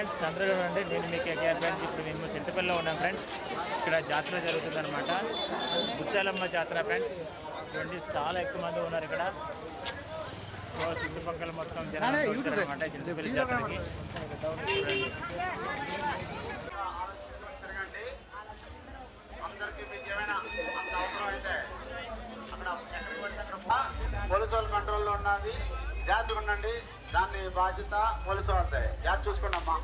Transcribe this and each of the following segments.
Friends అందరూ చూడండి నేను మీకు కేఆర్ ఫ్రెండ్స్ ఇప్పుడు మేము చింతపల్లిలో ఉన్నాం ఫ్రెండ్స్. ఇక్కడ జాతర జరుగుతుందన్నమాట. ముత్యాలమ్మ జాతర ఫ్రెండ్స్. చూడండి చాలా ఎక్కువ మంది ఉన్నారు ఇక్కడ. సో చుట్టుపక్కల మొత్తం జనాలు చింతపల్లి జాతరకి. పోలీసు వాళ్ళ కంట్రోల్లో ఉన్నది జాగ్రత్తగా ఉండండి. దాన్ని బాధ్యత పోలీసు వాళ్ళదే జాగ్రత్త చూసుకోండి అమ్మా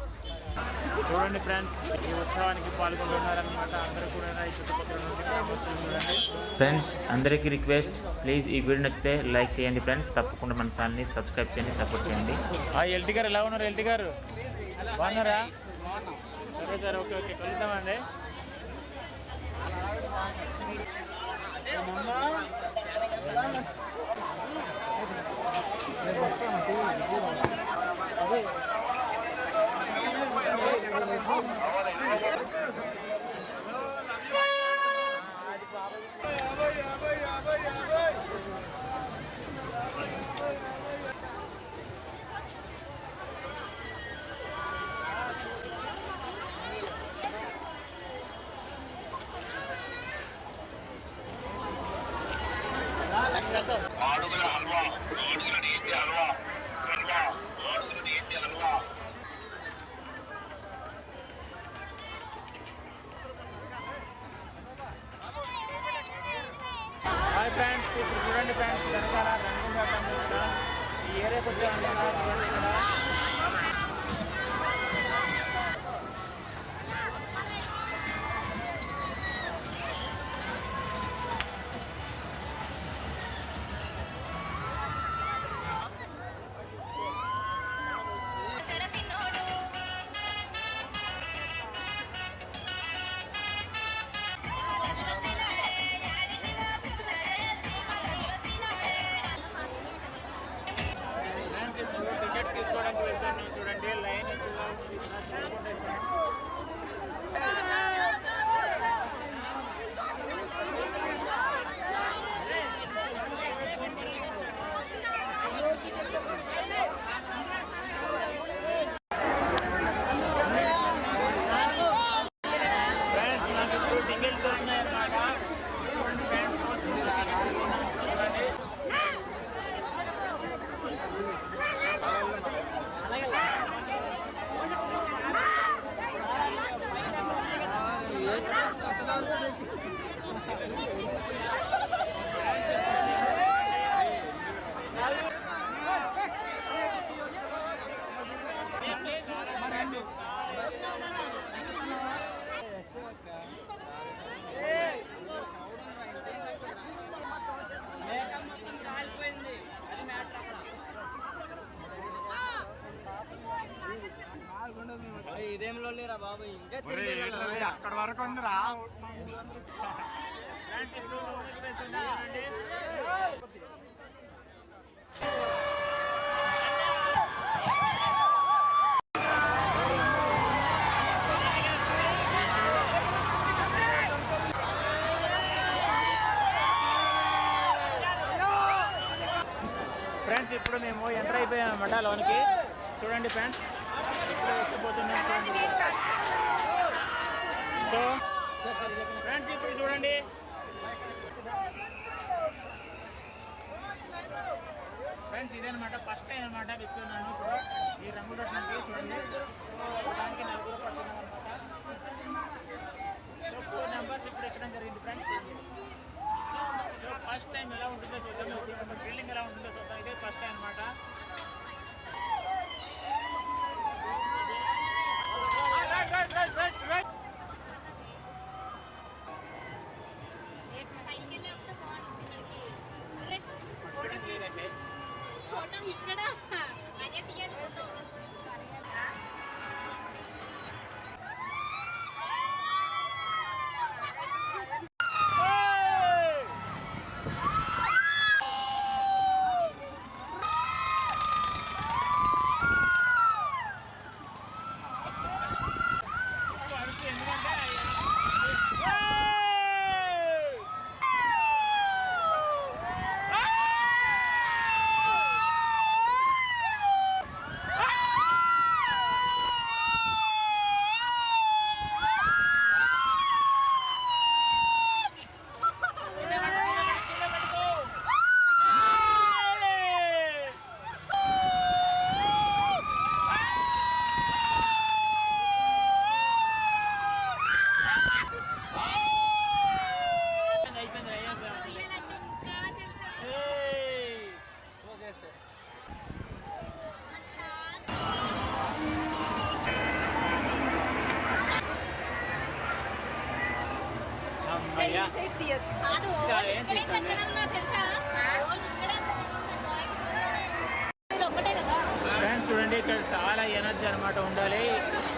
చూడండి ఫ్రెండ్స్ ఈ ఉత్సవానికి పాల్గొంటున్నారనమాట అందరూ కూడా ఈ చుట్టుపక్కల చూడండి. ఫ్రెండ్స్ అందరికీ రిక్వెస్ట్ ప్లీజ్ ఈ వీడియో నచ్చితే లైక్ చేయండి ఫ్రెండ్స్. తప్పకుండా మన ఛానల్ని సబ్స్క్రైబ్ చేయండి సపోర్ట్ చేయండి. ఆ ఎల్టీ గారు ఎలా ఉన్నారు? ఎల్టీ గారు? బాగున్నారా? సరే సరే ఓకే ఓకే. కలుద్దామండి. హాయ్ ఫ్రెండ్స్ ఇప్పుడు చూడండి ఫ్రెండ్స్ వెనకాల రంగం ఈ ఏరియాకి వచ్చామన్నమాట यार देखिए। ఇదేంలో లేరా బాబు? ఇంకా అక్కడ వరకు ఉందిరా. ఫ్రెండ్స్ ఇప్పుడు మేము ఎంటర్ అయిపోయాం అన్నమాట లోనికి. చూడండి ఫ్రెండ్స్. సో ఫ్రెండ్స్ ఇప్పుడు చూడండి ఫ్రెండ్స్ ఇదనమాట ఫస్ట్ టైం అనమాట విప్పున్నాను ఇప్పుడు ఈ రంగుల రత్నానికి చూడండి దానికి నలుగురు పడుతున్నాం అనమాట ఫోర్ నెంబర్స్ ఇప్పుడు ఎక్కడం జరిగింది ఫ్రెండ్స్ సో ఫస్ట్ టైం ఎలా ఉంటుందో చూద్దాం బిల్డింగ్ ఎలా ఉంటుందో ఉన్నాం ఇక్కడ. అదే తీయాలి ఫ్రెండ్స్ చూడండి ఇక్కడ చాలా ఎనర్జీ అనమాట ఉండాలి.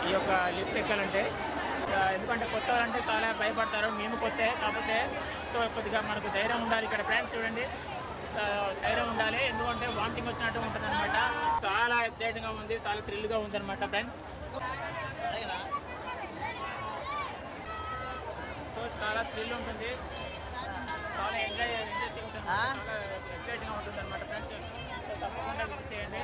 ఈ యొక్క లిఫ్ట్ ఎక్కాలంటే. ఎందుకంటే కొత్త వాళ్ళంటే చాలా భయపడతారు. మేము కొత్త కాకపోతే సో కొద్దిగా మనకు ధైర్యం ఉండాలి ఇక్కడ. ఫ్రెండ్స్ చూడండి. ధైర్యం ఉండాలి. ఎందుకంటే వామిటింగ్ వచ్చినట్టు ఉంటుంది అనమాట చాలా ఎక్సైటింగ్గా ఉంది చాలా థ్రిల్గా ఉంది అనమాట ఫ్రెండ్స్ సో చాలా థ్రిల్ ఉంటుంది. చాలా ఎంజాయ్ ఎంజాయ్ చేయవచ్చు అన్నమాట. చాలా ఎక్సైటింగ్గా ఉంటుంది అనమాట ఫ్రెండ్స్ తప్పకుండా చేయండి.